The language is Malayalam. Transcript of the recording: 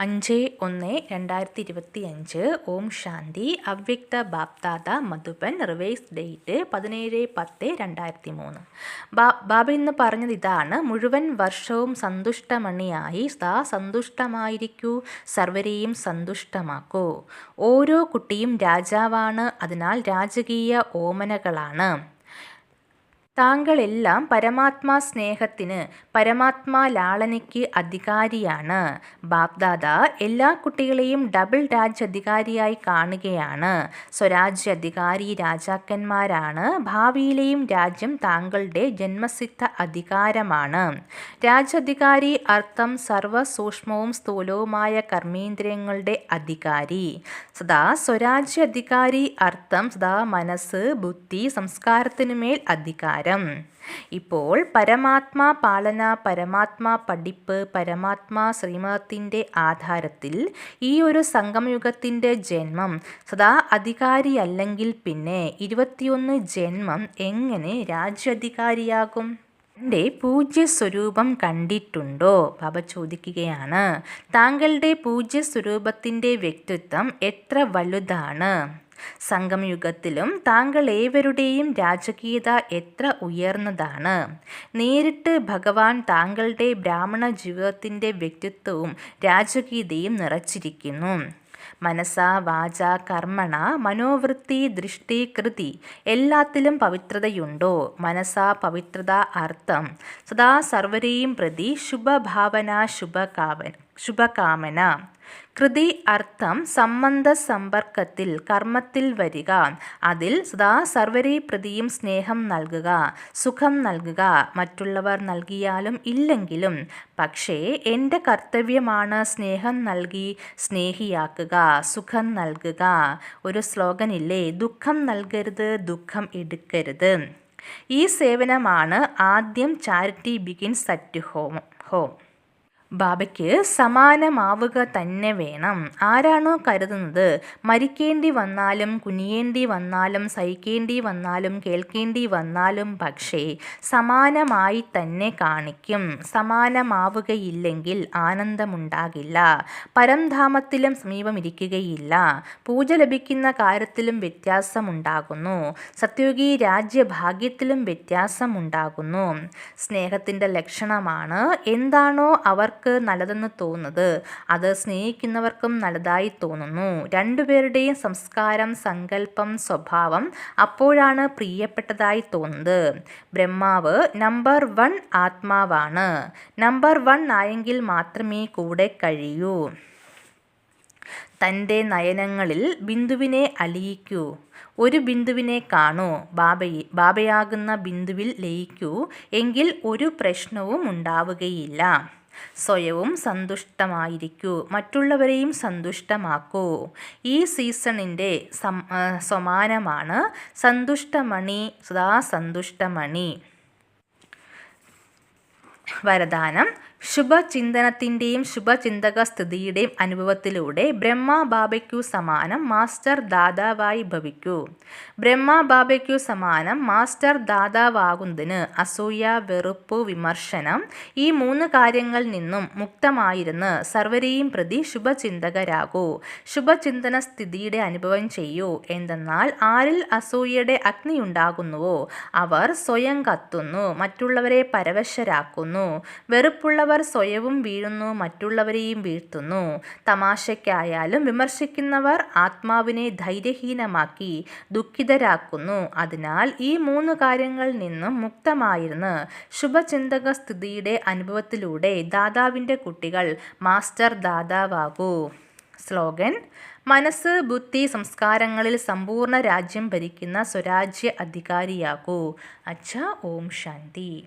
അഞ്ച് ഒന്ന് രണ്ടായിരത്തി ഇരുപത്തി അഞ്ച് ഓം ശാന്തി. അവ്യക്ത ബാപ്താത മധുബൻ റിവേഴ്സ് ഡേറ്റ് പതിനേഴ് പത്ത് രണ്ടായിരത്തി മൂന്ന് ബാ ബാബ ഇന്ന് പറഞ്ഞത് ഇതാണ്. മുഴുവൻ വർഷവും സന്തുഷ്ടമണിയായി സദാ സന്തുഷ്ടമായിരിക്കൂ. സർവരെയും സന്തുഷ്ടമാക്കൂ. ഓരോ കുട്ടിയും രാജാവാണ്. അതിനാൽ രാജകീയ ഓമനകളാണ്. താങ്കളെല്ലാം പരമാത്മാ സ്നേഹത്തിന് പരമാത്മാ ലാളനയ്ക്ക് അധികാരിയാണ്. ബാപ്ദാദ എല്ലാ കുട്ടികളെയും ഡബിൾ രാജ് അധികാരിയായി കാണുകയാണ്. സ്വരാജ്യ അധികാരി രാജാക്കന്മാരാണ്. ഭാവിയിലെയും രാജ്യം താങ്കളുടെ ജന്മസിദ്ധ അധികാരമാണ്. രാജാധികാരി അർത്ഥം സർവ സൂക്ഷ്മവും സ്ഥൂലവുമായ കർമ്മേന്ദ്രിയങ്ങളുടെ അധികാരി. സദാ സ്വരാജ്യ അധികാരി അർത്ഥം സദാ മനസ്സ് ബുദ്ധി സംസ്കാരത്തിനുമേൽ അധികാരം. ഇപ്പോൾ പരമാത്മാ പാലന പരമാത്മാ പഠിപ്പ് പരമാത്മാ ശ്രീമതത്തിന്റെ ആധാരത്തിൽ ഈ ഒരു സംഗമയുഗത്തിന്റെ ജന്മം സദാ അധികാരിയല്ലെങ്കിൽ പിന്നെ ഇരുപത്തിയൊന്ന് ജന്മം എങ്ങനെ രാജ്യാധികാരിയാകും? എന്റെ പൂജ്യ സ്വരൂപം കണ്ടിട്ടുണ്ടോ? ബാബ ചോദിക്കുകയാണ്. താങ്കളുടെ പൂജ്യ സ്വരൂപത്തിന്റെ വ്യക്തിത്വം എത്ര വലുതാണ്? സംഗമയുഗത്തിലും താങ്കൾ ഏവരുടെയും രാജകീയത എത്ര ഉയർന്നതാണ്. നേരിട്ട് ഭഗവാൻ താങ്കളുടെ ബ്രാഹ്മണ ജീവിതത്തിന്റെ വ്യക്തിത്വവും രാജകീയതയും നിറച്ചിരിക്കുന്നു. മനസ വാച കർമ്മണ മനോവൃത്തി ദൃഷ്ടി കൃതി എല്ലാത്തിലും പവിത്രതയുണ്ടോ? മനസ പവിത്രത അർത്ഥം. സദാ സർവരെയും പ്രതി ശുഭഭാവന ശുഭകാമന ശുഭകാമന. കൃതി അർത്ഥം സംബന്ധ സമ്പർക്കത്തിൽ കർമ്മത്തിൽ വരിക. അതിൽ സദാ സർവരെ പ്രതിയും സ്നേഹം നൽകുക സുഖം നൽകുക. മറ്റുള്ളവർ നൽകിയാലും ഇല്ലെങ്കിലും പക്ഷേ എന്റെ കർത്തവ്യമാണ് സ്നേഹം നൽകി സ്നേഹിയാക്കുക സുഖം നൽകുക. ഒരു സ്ലോഗനില്ലേ ദുഃഖം നൽകരുത് ദുഃഖം എടുക്കരുത് ഈ സേവനമാണ് ആദ്യം charity begins at home home. ബാബയ്ക്ക് സമാനമാവുക തന്നെ വേണം. ആരാണോ കരുതുന്നത് മരിക്കേണ്ടി വന്നാലും കുനിയേണ്ടി വന്നാലും സഹിക്കേണ്ടി വന്നാലും കേൾക്കേണ്ടി വന്നാലും പക്ഷേ സമാനമായി തന്നെ കാണിക്കും. സമാനമാവുകയില്ലെങ്കിൽ ആനന്ദമുണ്ടാകില്ല. പരംധാമത്തിലും സമീപമിരിക്കുകയില്ല. പൂജ ലഭിക്കുന്ന കാര്യത്തിലും വ്യത്യാസമുണ്ടാകുന്നു. സത്യോഗി രാജ്യഭാഗ്യത്തിലും വ്യത്യാസമുണ്ടാകുന്നു. സ്നേഹത്തിന്റെ ലക്ഷണമാണ് എന്താണോ അവർക്ക് അവർക്ക് നല്ലതെന്ന് തോന്നുന്നത്. അത് സ്നേഹിക്കുന്നവർക്കും നല്ലതായി തോന്നുന്നു. രണ്ടുപേരുടെയും സംസ്കാരം സങ്കല്പം സ്വഭാവം അപ്പോഴാണ് പ്രിയപ്പെട്ടതായി തോന്നുന്നത്. ബ്രഹ്മാവ് നമ്പർ വൺ ആത്മാവാണ്. നമ്പർ വൺ ആയെങ്കിൽ മാത്രമേ കൂടെ കഴിയൂ. തന്റെ നയനങ്ങളിൽ ബിന്ദുവിനെ അലിയിക്കൂ. ഒരു ബിന്ദുവിനെ കാണൂ. ബാബയെ ബാബയാകുന്ന ബിന്ദുവിൽ ലയിക്കൂ. എങ്കിൽ ഒരു പ്രശ്നവും ഉണ്ടാവുകയില്ല. സ്വയവും സന്തുഷ്ടമായിരിക്കൂ. മറ്റുള്ളവരെയും സന്തുഷ്ടമാക്കൂ. ഈ സീസണിന്റെ സമാനമാണ് സന്തുഷ്ടമണി സദാ സന്തുഷ്ടമണി വരദാനം ശുഭചിന്തനത്തിന്റെയും ശുഭചിന്തക സ്ഥിതിയുടെയും അനുഭവത്തിലൂടെ ബ്രഹ്മ ബാബയ്ക്കു സമാനം മാസ്റ്റർ ദാതാവായി ഭവിക്കൂ. ബ്രഹ്മ ബാബയ്ക്കു സമാനം മാസ്റ്റർ ദാതാവാകുന്നതിന് അസൂയ വെറുപ്പ് വിമർശനം ഈ മൂന്ന് കാര്യങ്ങളിൽ നിന്നും മുക്തമായിരുന്ന് സർവരെയും പ്രതി ശുഭചിന്തകരാകൂ. ശുഭചിന്തന സ്ഥിതിയുടെ അനുഭവം ചെയ്യൂ. എന്തെന്നാൽ ആരിൽ അസൂയയുടെ അഗ്നി ഉണ്ടാകുന്നുവോ? അവർ സ്വയം കത്തുന്നു മറ്റുള്ളവരെ പരവശരാക്കുന്നു. വെറുപ്പുള്ള അവർ സ്വയവും വീഴുന്നു മറ്റുള്ളവരെയും വീഴ്ത്തുന്നു. തമാശയ്ക്കായാലും വിമർശിക്കുന്നവർ ആത്മാവിനെ ധൈര്യഹീനമാക്കി ദുഃഖിതരാക്കുന്നു. അതിനാൽ ഈ മൂന്ന് കാര്യങ്ങളിൽ നിന്നും മുക്തമായിരുന്ന് ശുഭചിന്തക സ്ഥിതിയുടെ അനുഭവത്തിലൂടെ ദാതാവിന്റെ കുട്ടികൾ മാസ്റ്റർ ദാതാവാകൂ. സ്ലോഗൻ മനസ്സ് ബുദ്ധി സംസ്കാരങ്ങളിൽ സമ്പൂർണ രാജ്യം ഭരിക്കുന്ന സ്വരാജ്യ അധികാരിയാകൂ. അച്ഛ ഓം ശാന്തി.